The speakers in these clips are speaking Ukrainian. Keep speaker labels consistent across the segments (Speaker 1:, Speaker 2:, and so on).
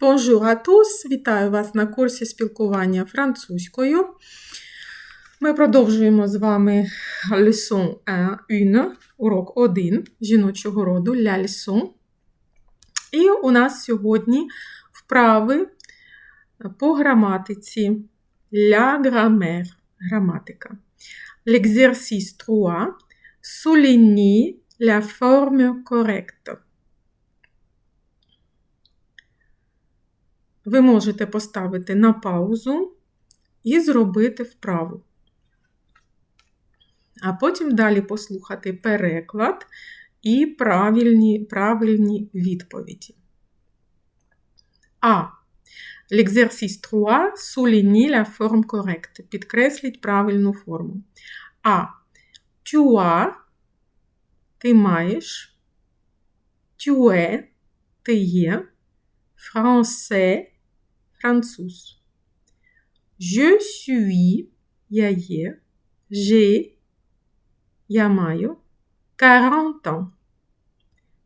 Speaker 1: Bonjour à tous! Вітаю вас на курсі спілкування французькою. Ми продовжуємо з вами leçon 1, урок 1 жіночого роду «La leçon». І у нас сьогодні вправи по граматиці «La grammaire» граматика. L'exercice 3 souligne la forme correcte. Ви можете поставити на паузу і зробити вправу. А потім далі послухати переклад і правильні, правильні відповіді. А. L'exercice 3 souligne la forme correcte. Підкресліть правильну форму. А. Tu as – ти маєш. Tu es – ти є. Français француз. Je suis я є. J'ai я маю. 40 ans.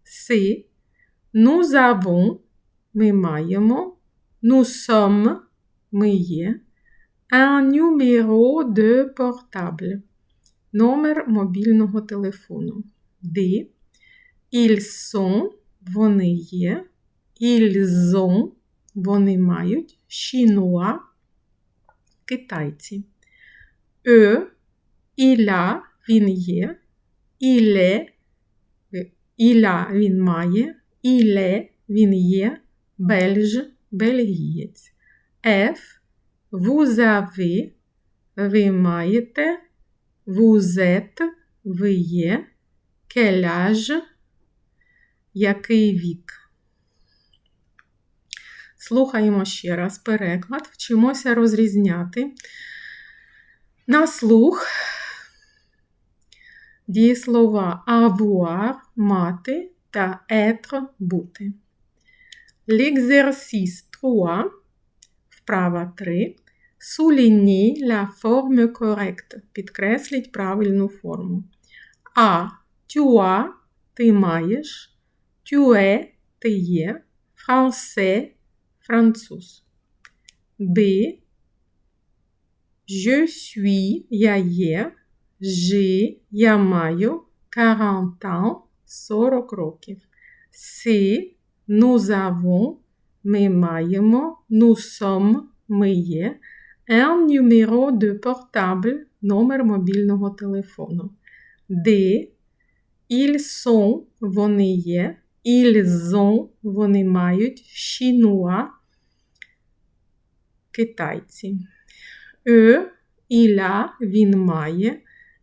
Speaker 1: C'est nous avons ми маємо. Nous sommes ми є. Un numéro de portable. Номер мобільного телефону. D. Ils sont вони є. Ils ont вони мають Chinois – китайці. Е, іля він є, іле, іля він має, іле він є, бельж бельгієць. Ф, vous avez, ви маєте, vous êtes, ви є, quel який вік. Слухаємо ще раз переклад, вчимося розрізняти на слух дієслова avoir мати та être бути. L'exercice 3, вправа 3. Soulignez la forme correcte. Підкресліть правильну форму. А. Tu as – ти маєш. Tu es – ти є. Français француз. Б. Je suis я є. J'ai я маю 40 ans 40 років. С. Nous avons ми маємо. Nous sommes ми є. Un numéro de portable номер мобільного телефону. Д. Ils sont вони є. Ont вони мають Chinois китайці. Е, іля він має,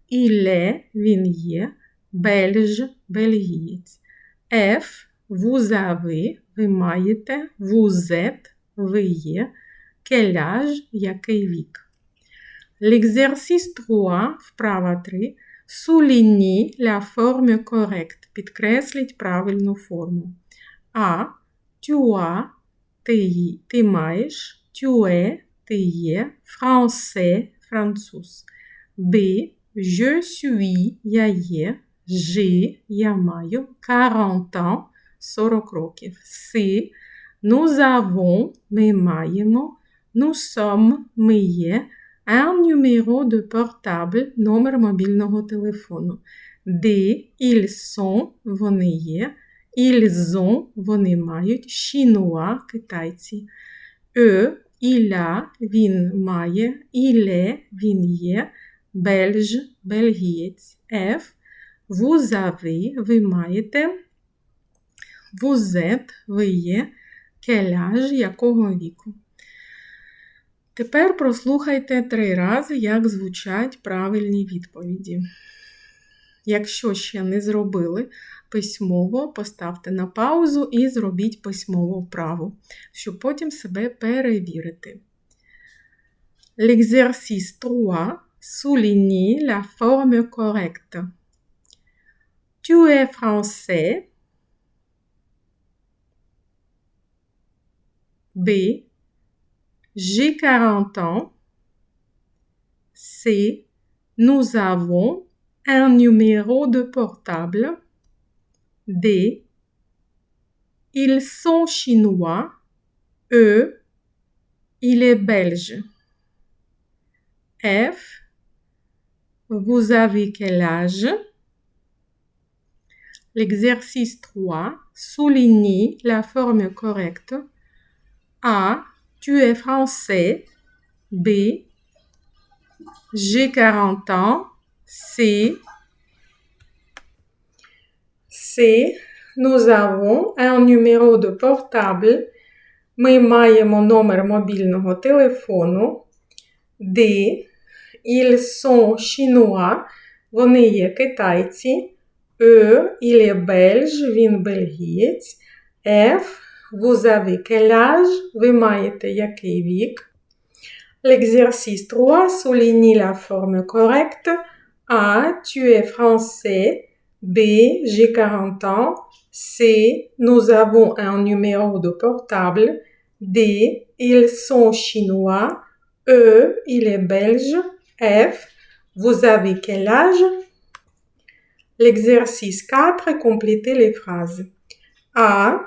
Speaker 1: іле він є, бельж бельгієць. Ф, вузави ви маєте, вузет ви є, келяж який вік. L'exercice 3, вправа 3. Soulignez la forme correcte. Підкресліть правильну форму. А. As – ти, ти маєш. Es, ти є, français, француз. Б. Je suis, я є, j'ai, я маю, 40 ans, 40 років. С. Nous avons, ми маємо, nous sommes, ми є, un numéro de portable, номер мобільного телефону. Д. Ils sont, вони є, ils ont, вони мають, chinois, китайці. Е, іля він має, іле він є, бельж бельгієць. Ф. Vous avez, ви маєте, vous êtes, ви є, келяж якого віку. Тепер прослухайте три рази, як звучать правильні відповіді. Якщо ще не зробили письмово, поставте на паузу і зробіть письмово вправу, щоб потім себе перевірити. L'exercice 3 souligne la forme correcte. Tu es français. B. J'ai 40 ans. C. Nous avons un numéro de portable. D. Ils sont chinois. E. Il est belge. F. Vous avez quel âge? L'exercice 3. Souligne la forme correcte. A. Tu es français. B. J'ai 40 ans. C. C. Nous avons un numéro de portable. Ми маємо номер мобільного телефону. D. Ils sont chinois. Вони є китайці. E. Il est belge. Він бельгієць. F. Vous avez quel âge? Ви маєте який вік? L'exercice 3 souligne la forme correcte. A. Tu es français. B. J'ai 40 ans. C. Nous avons un numéro de portable. D. Ils sont chinois. E. Il est belge. F. Vous avez quel âge? L'exercice 4. Complétez les phrases. A.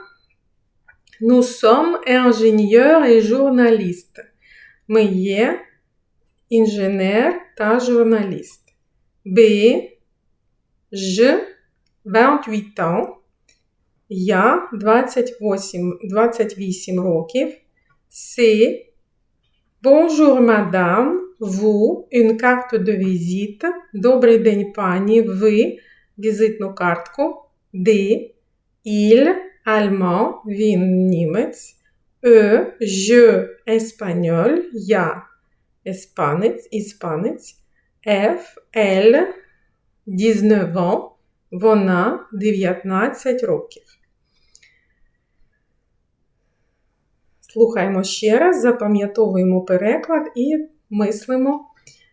Speaker 1: Nous sommes ingénieurs et journalistes. Ми є інженер та журналіст. B. Je 28 ans. Я 28, 28 років. C. Bonjour madame. Vous. Une carte de visite. Добрий день, пані. Ви. Візитну картку. D. Il. Allemand. Він німець. E. Je. Espagnol. Я. Іспанець. Іспанець. F. Elle. 19 ans. Вона 19 років. Слухаємо ще раз, запам'ятовуємо переклад і мислимо,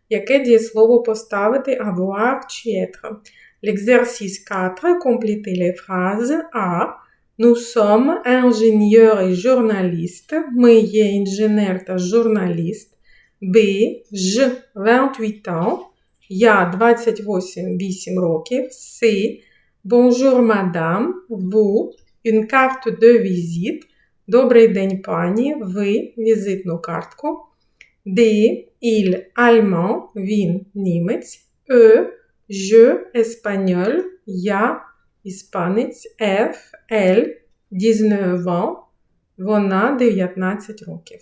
Speaker 1: яке дієслово поставити avoir чи être. L'exercice 4, complétez les phrases. A. Nous sommes ingénieurs et journalistes. Ми є інженер та. B. Je 28 ans. Я 28 8 років. C. Bonjour madame. Vous. Une carte de visite. Добрий день, пані. Ви. Візитну картку. D. Il. Allemand. Він. Німець. E. Je. Espagnol. Я. Іспанець. F. 19 ans. Вона 19 років.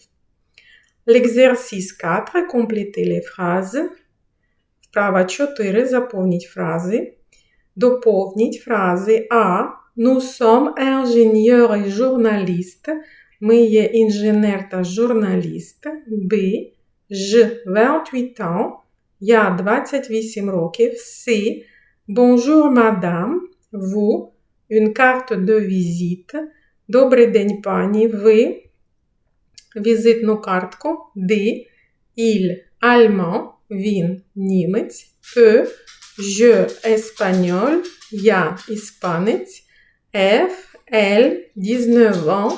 Speaker 1: L'exercice 4. Complétez les phrases. Вправа 4. Заповніть фрази. Доповніть фрази А. Nous sommes ingénieurs et journalistes. Ми є інженер та журналіст. Б. Je 28 ans. Я 28 років. С. Bonjour madame. Vous. Une carte de visite. Добрий день, пані. Ви. Візитну картку. Д. Il. Allemand. Він німець. E. Je espagnol. Я іспанець. F. Elle. 19 ans.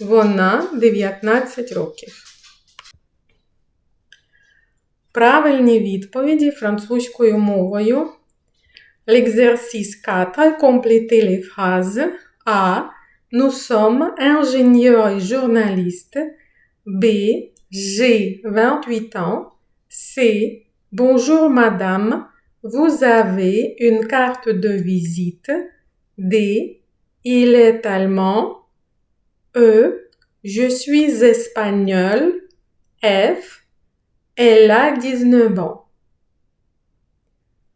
Speaker 1: Вона 19 років. Правильні відповіді французькою мовою. L'exercice 4. Complétez les phrases. A. Nous sommes ingénieurs et journalistes. B. J'ai 28 ans. C. Bonjour madame, vous avez une carte de visite. D. Il est allemand. E. Je suis espagnol. F. Elle a 19 ans.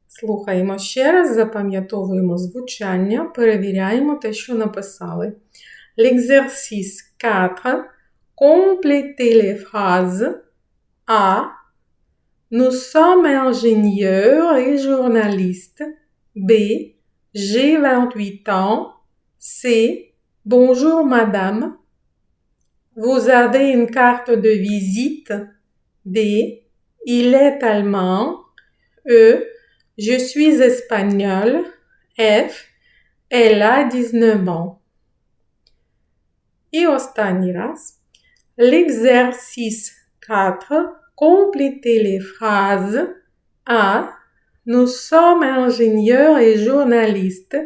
Speaker 1: Слухаємо ще раз, запам'ятовуємо звучання, перевіряємо те, що написали. L'exercice 4. Complétez les phrases. A. Nous sommes ingénieurs et journalistes. B. J'ai 28 ans. C. Bonjour madame. Vous avez une carte de visite. D. Il est allemand. E. Je suis espagnole. F. Elle a 19 ans. Et ostaniras. L'exercice 4. Complétez les phrases. A. Nous sommes ingénieurs et journalistes.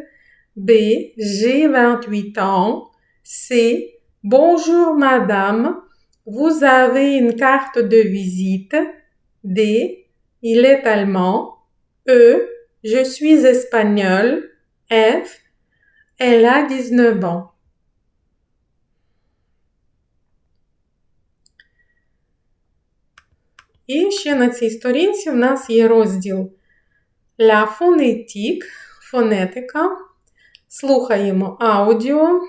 Speaker 1: B. J'ai 28 ans. C. Bonjour madame. Vous avez une carte de visite. D. Il est allemand. E. Je suis espagnol. F. Elle a 19 ans. І ще на цій сторінці в нас є розділ La phonétique, фонетика. Слухаємо аудіо,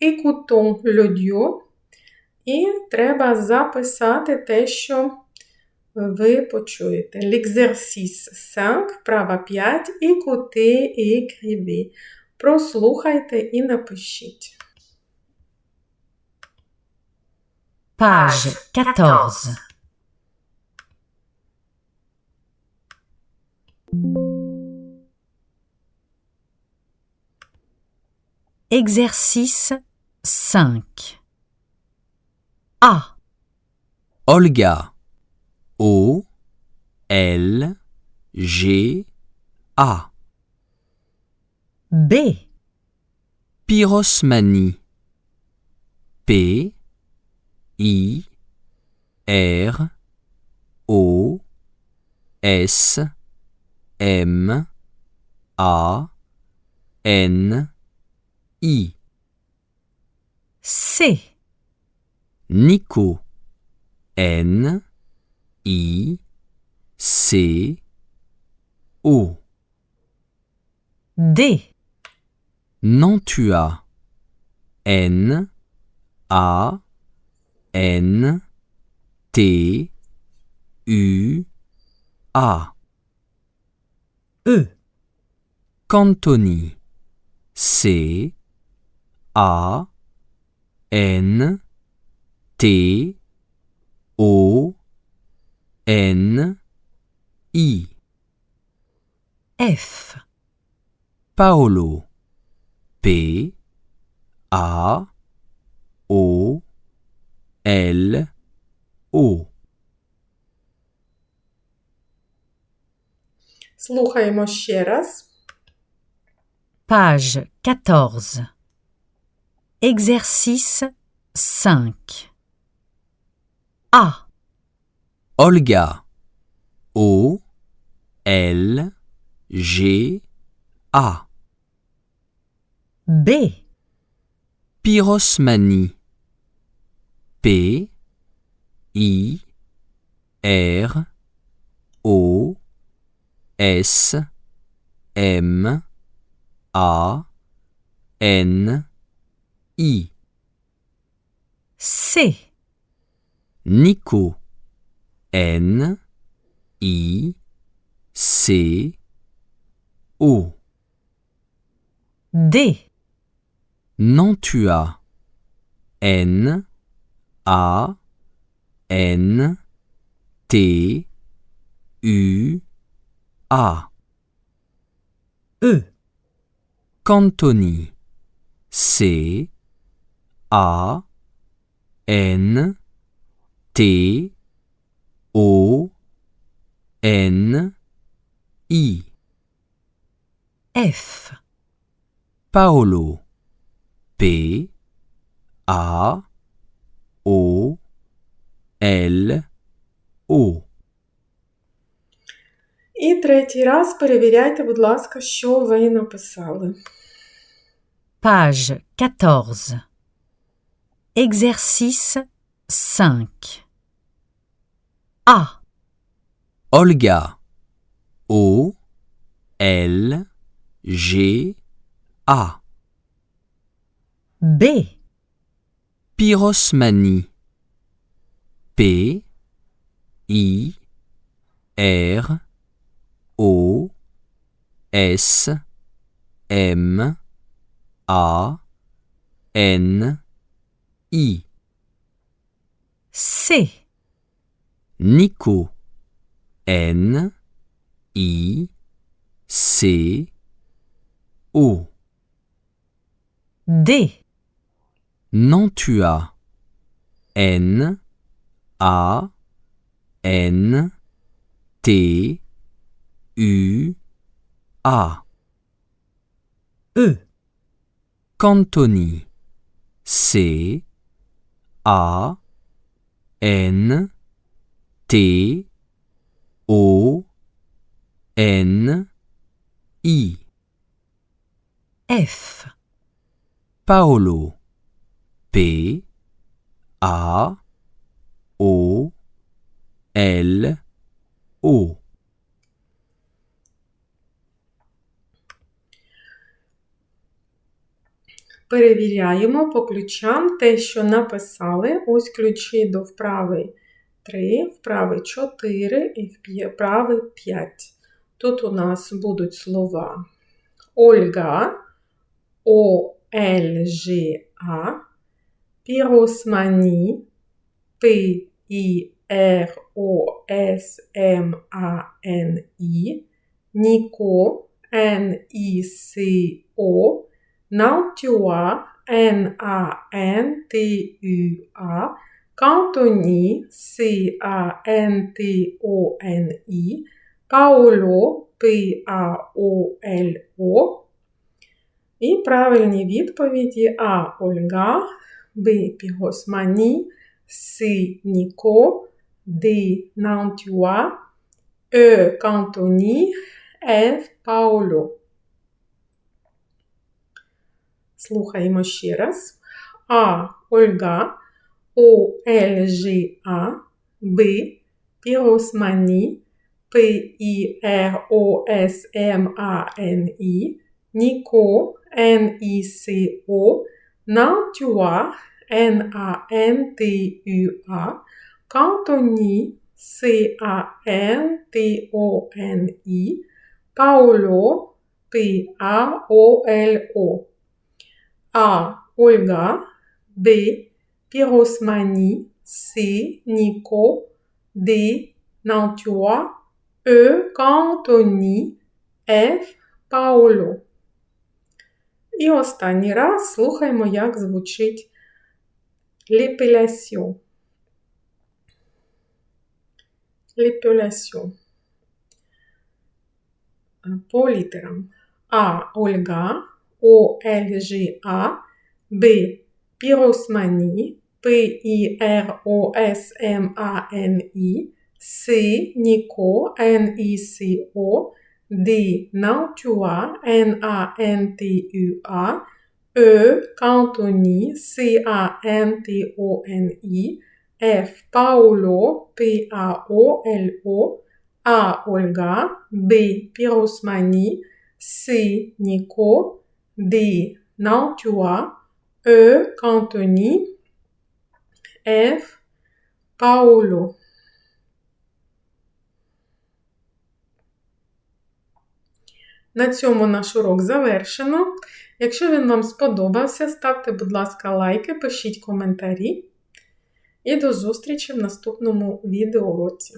Speaker 1: écoutons l'audio. І треба записати те, що ви почуєте. L'exercice 5, вправа 5, écoutez et écrivez. Прослухайте і напишіть.
Speaker 2: Page 14. Exercice 5. A.
Speaker 3: Olga. O L G A.
Speaker 2: B.
Speaker 3: Pyrosmanie. P I R O S M A N I.
Speaker 2: C.
Speaker 3: Nico. N I C O.
Speaker 2: D.
Speaker 3: Nantua. N A N T U A.
Speaker 2: E.
Speaker 3: Cantoni. C A N T O N I.
Speaker 2: F.
Speaker 3: Paolo. P A O L O.
Speaker 1: Слухаємо ще раз.
Speaker 2: Page 14. Exercice 5. A.
Speaker 3: Olga. O L G A.
Speaker 2: B.
Speaker 3: Pyrosmanie. P I R O S M A N I.
Speaker 2: C.
Speaker 3: Nico. N I C O.
Speaker 2: D.
Speaker 3: Nantua. N A N T U A.
Speaker 2: E.
Speaker 3: Cantoni. C A N T O N I.
Speaker 2: F.
Speaker 3: Paolo. P A O L O.
Speaker 1: І третій раз перевіряйте, будь ласка, що ви написали.
Speaker 2: Page 14. Exercice 5. A.
Speaker 3: Olga. O L G A.
Speaker 2: B.
Speaker 3: Pyrosmanie. P I R O S M A N I.
Speaker 2: C.
Speaker 3: Nico. N I C O.
Speaker 2: D.
Speaker 3: Nantua. N A N T U A.
Speaker 2: E.
Speaker 3: Cantoni. C A N T O N I.
Speaker 2: F,
Speaker 3: Paolo. P A O L O.
Speaker 1: Перевіряємо по ключам те, що написали. Ось ключі до вправи 3, вправи 4 і вправи 5. Тут у нас будуть слова Ольга, О, Л, Ж, А, піросмані, П, І, Р, О, С, М, А, Н, І, Ніко, Н, І, С, О, Nantua, N-A-N-T-U-A, Cantoni, C-A-N-T-O-N-I, Paolo, P-A-O-L-O. І правильні відповіді А. Ольга, Б. Пігосмані, С. Ніко, Д. Нантюа, Е. Кантоні, Ф. Пауло. Слухаємо ще раз. А. Ольга, А, Б. Піросмані. І, Ніко. О, Нантюа. А, Кантоні, С. А. Н. Т. О. Н. І, Пауло, П. А. О. Л. О. А. Ольга, Б. Піросмані, С. Ніко, Д. Нантюа, Е. Кантоні, Ф. Пауло. І останній раз слухаємо, як звучить l'épellation. L'épellation. По літерам. А. Ольга, О. Л. Ж. А, Б. Pirosmanie, P-I-R-O-S-M-A-N-I, C, Nico, N-I-C-O, D, Nantua, N-A-N-T-U-A, E, Cantoni, C-A-N-T-O-N-I, F, Paolo, P-A-O-L-O, A, Olga, B, Pirosmanie, C, Nico, D, Nantua, Е. Кантоні, Ф. Пауло. На цьому наш урок завершено. Якщо він вам сподобався, ставте, будь ласка, лайки, пишіть коментарі. І до зустрічі в наступному відеоуроці.